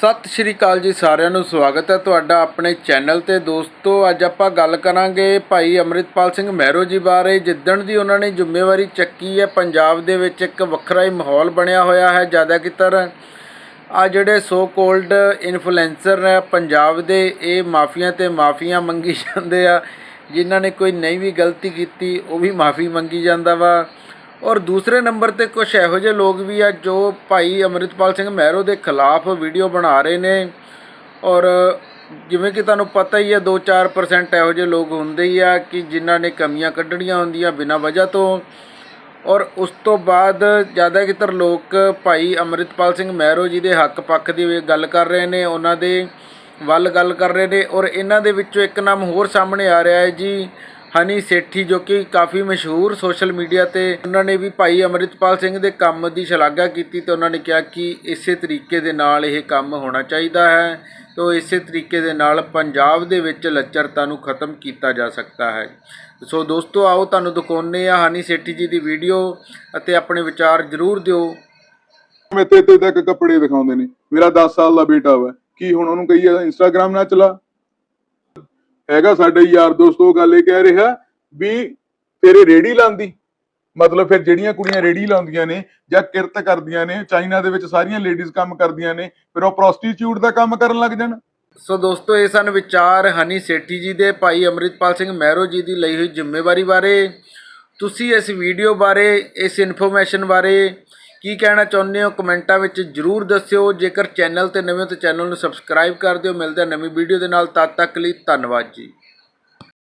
ਸਤਿ ਸ਼੍ਰੀ ਅਕਾਲ ਜੀ ਸਾਰਿਆਂ ਨੂੰ, ਸਵਾਗਤ ਹੈ ਤੁਹਾਡਾ ਆਪਣੇ ਚੈਨਲ ਤੇ। ਦੋਸਤੋ, ਅੱਜ ਆਪਾਂ ਗੱਲ ਕਰਾਂਗੇ ਭਾਈ ਅਮਰਿਤਪਾਲ ਸਿੰਘ ਮਹਿਰੋ ਜੀ ਬਾਰੇ, ਜਿੱਦਣ ਦੀ ਉਹਨਾਂ ਨੇ ਜ਼ਿੰਮੇਵਾਰੀ ਚੱਕੀ ਹੈ, ਪੰਜਾਬ ਦੇ ਵਿੱਚ ਇੱਕ ਵੱਖਰਾ ਹੀ ਮਾਹੌਲ ਬਣਿਆ ਹੋਇਆ ਹੈ ਜ਼ਿਆਦਾ ਜ਼ਿਆਦਾਤਰ। ਆ ਜਿਹੜੇ ਸੋ ਕੋਲਡ ਇਨਫਲੂਐਂਸਰ ਨੇ, ਪੰਜਾਬ ਦੇ, ਇਹ ਮਾਫੀਆਂ ਤੇ ਮਾਫੀਆਂ ਮੰਗੀ ਜਾਂਦੇ ਆ। ਜਿਨ੍ਹਾਂ ਨੇ ਕੋਈ ਨਹੀਂ ਵੀ ਗਲਤੀ ਕੀਤੀ, ਉਹ ਵੀ ਮਾਫੀ ਮੰਗੀ ਜਾਂਦਾ ਵਾ। ਔਰ ਦੂਸਰੇ ਨੰਬਰ ਤੇ ਕੁਝ ਇਹੋ ਜਿਹੇ ਲੋਕ ਵੀ ਆ ਜੋ ਭਾਈ ਅਮਰਿਤਪਾਲ ਸਿੰਘ ਮਹਿਰੋ ਦੇ ਖਿਲਾਫ ਵੀਡੀਓ ਬਣਾ ਰਹੇ ਨੇ। ਔਰ ਜਿਵੇਂ ਕਿ ਤੁਹਾਨੂੰ ਪਤਾ ਹੀ ਹੈ 2-4% ਇਹੋ ਜਿਹੇ ਲੋਕ ਹੁੰਦੇ ਹੀ ਆ ਕਿ ਜਿਨ੍ਹਾਂ ਨੇ ਕਮੀਆਂ ਕੱਢਣੀਆਂ ਹੁੰਦੀਆਂ ਬਿਨਾਂ ਵਜ੍ਹਾ ਤੋਂ। ਔਰ ਉਸ ਤੋਂ ਬਾਅਦ ਜ਼ਿਆਦਾਤਰ ਲੋਕ ਭਾਈ ਅਮਰਿਤਪਾਲ ਸਿੰਘ ਮਹਿਰੋ ਜੀ ਦੇ ਹੱਕ ਪੱਖ ਦੀ ਵੀ ਗੱਲ ਕਰ ਰਹੇ ਨੇ, ਉਹਨਾਂ ਦੇ ਵੱਲ ਗੱਲ ਕਰ ਰਹੇ ਨੇ। ਔਰ ਇਹਨਾਂ ਦੇ ਵਿੱਚੋਂ ਇੱਕ ਨਾਮ ਹੋਰ ਸਾਹਮਣੇ ਆ ਰਿਹਾ ਹੈ ਜੀ ਹਨੀ ਸੇਠੀ ਜੋ ਕਿ ਕਾਫੀ ਮਸ਼ਹੂਰ ਸੋਸ਼ਲ ਮੀਡੀਆ ਤੇ ਉਹਨਾਂ ਨੇ ਵੀ ਭਾਈ ਅਮਰਿਤਪਾਲ ਸਿੰਘ ਦੇ ਕੰਮ ਦੀ ਸ਼ਲਾਘਾ ਕੀਤੀ ਤੇ ਉਹਨਾਂ ਨੇ ਕਿਹਾ ਕਿ ਇਸੇ ਤਰੀਕੇ ਦੇ ਨਾਲ ਇਹ ਕੰਮ ਹੋਣਾ ਚਾਹੀਦਾ ਹੈ ਤੋ ਇਸੇ ਤਰੀਕੇ ਦੇ ਨਾਲ ਪੰਜਾਬ ਦੇ ਵਿੱਚ ਲੱਚਰਤਾ ਨੂੰ ਖਤਮ ਕੀਤਾ ਜਾ ਸਕਦਾ ਹੈ। ਸੋ ਦੋਸਤੋ, ਆਓ ਤੁਹਾਨੂੰ ਦਿਖਾਉਂਦੇ ਆ ਹਨੀ ਸੇਠੀ ਜੀ ਦੀ ਵੀਡੀਓ ਅਤੇ ਆਪਣੇ ਵਿਚਾਰ ਜ਼ਰੂਰ ਦਿਓ। ਮੈਂ ਤੇ ਤੱਕ ਕੱਪੜੇ ਦਿਖਾਉਂਦੇ ਨੇ। ਮੇਰਾ 10 ਸਾਲ ਦਾ ਬੇਟਾ ਵਾ। ਕੀ ਹੁਣ ਉਹਨੂੰ ਕਹੀਏ ਇੰਸਟਾਗ੍ਰam ਨਾ ਚਲਾ। ਹੈਗਾ ਸਾਡੇ ਯਾਰ ਦੋਸਤ, ਉਹ ਗੱਲ ਇਹ ਕਹਿ ਰਿਹਾ ਵੀ ਤੇਰੇ ਰੇੜੀ ਲਾਂਦੀ। ਮਤਲਬ ਫਿਰ ਜਿਹੜੀਆਂ ਕੁੜੀਆਂ ਰੇੜੀ ਲਾਉਂਦੀਆਂ ਨੇ ਜਾਂ ਕਿਰਤ ਕਰਦੀਆਂ ਨੇ, ਚਾਈਨਾ ਦੇ ਵਿੱਚ ਸਾਰੀਆਂ ਲੇਡੀਜ਼ ਕੰਮ ਕਰਦੀਆਂ ਨੇ, ਫਿਰ ਉਹ ਪ੍ਰੋਸਟੀਟਿਊਟ ਦਾ ਕੰਮ ਕਰਨ ਲੱਗ ਜਾਣ। ਸੋ ਦੋਸਤੋ, ਇਹ ਸਨ ਵਿਚਾਰ ਹਨੀ ਸੇਠੀ ਜੀ ਦੇ, ਭਾਈ ਅਮਰਿਤਪਾਲ ਸਿੰਘ ਮਹਿਰੋ ਜੀ ਦੀ ਲਈ ਹੋਈ ਜ਼ਿੰਮੇਵਾਰੀ ਬਾਰੇ। ਤੁਸੀਂ ਇਸ ਵੀਡੀਓ ਬਾਰੇ, ਇਸ ਇਨਫੋਰਮੇਸ਼ਨ ਬਾਰੇ ਕੀ ਕਹਿਣਾ ਚਾਹੁੰਦੇ ਹੋ? ਕਮੈਂਟਾਂ ਵਿੱਚ ਜਰੂਰ ਦੱਸਿਓ। ਜੇਕਰ ਚੈਨਲ ਤੇ ਨਵੇਂ ਹੋ ਤਾਂ ਚੈਨਲ ਨੂੰ ਸਬਸਕ੍ਰਾਈਬ ਕਰ ਦਿਓ। ਮਿਲਦੇ ਹਾਂ ਨਵੀਂ ਵੀਡੀਓ ਦੇ ਨਾਲ। ਤਦ ਤੱਕ ਲਈ ਧੰਨਵਾਦ ਜੀ।